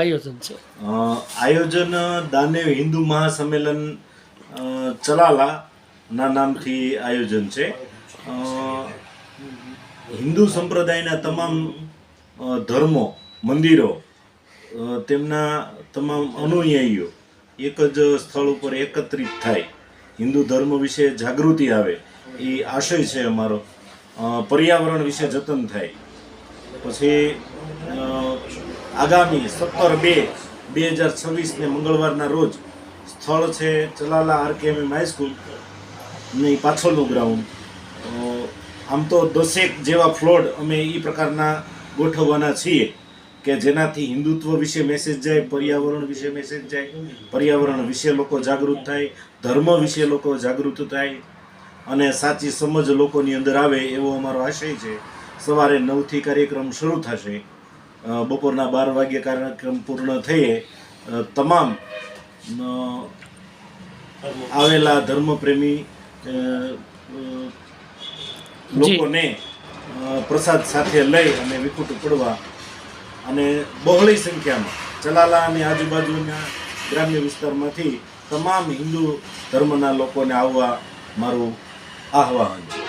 આયોજન છે. આયોજન દાનેવ હિન્દુ મહાસંમેલન ચલાલા ના નામથી આયોજન છે. હિન્દુ સંપ્રદાયના તમામ ધર્મો, મંદિરો તેમના તમામ અનુયાયીઓ એક જ સ્થળ ઉપર એકત્રિત થાય. હિન્દુ ધર્મ વિશે જાગૃતિ આવે એ આશય છે અમારો. પર્યાવરણ વિશે જતન થાય. પછી આગામી સત્તર બે બે હજાર છવ્વીસને મંગળવારના રોજ સ્થળ છે ચલાલા આરકેએમએમ હાઈસ્કૂલની પાછળનું ગ્રાઉન્ડ આમ તો દસેક જેવા ફ્લોડ અમે એ પ્રકારના ગોઠવવાના છીએ કે જેનાથી હિન્દુત્વ વિશે મેસેજ જાય, પર્યાવરણ વિશે મેસેજ જાય, પર્યાવરણ વિશે લોકો જાગૃત થાય, ધર્મ વિશે લોકો જાગૃત થાય અને સાચી સમજ લોકોની અંદર આવે એવો અમારો આશય છે. સવારે નવથી કાર્યક્રમ શરૂ થશે. બપોરના બાર વાગ્યે કાર્યક્રમ પૂર્ણ થઈએ તમામ આવેલા ધર્મપ્રેમી લોકોને પ્રસાદ સાથે લઈ અને વિકુટ પડવા અને બહોળી સંખ્યામાં ચલાલા અને આજુબાજુના ગ્રામ્ય વિસ્તારમાંથી તમામ હિન્દુ ધર્મના લોકોને આવવા મારું આહવાન છે.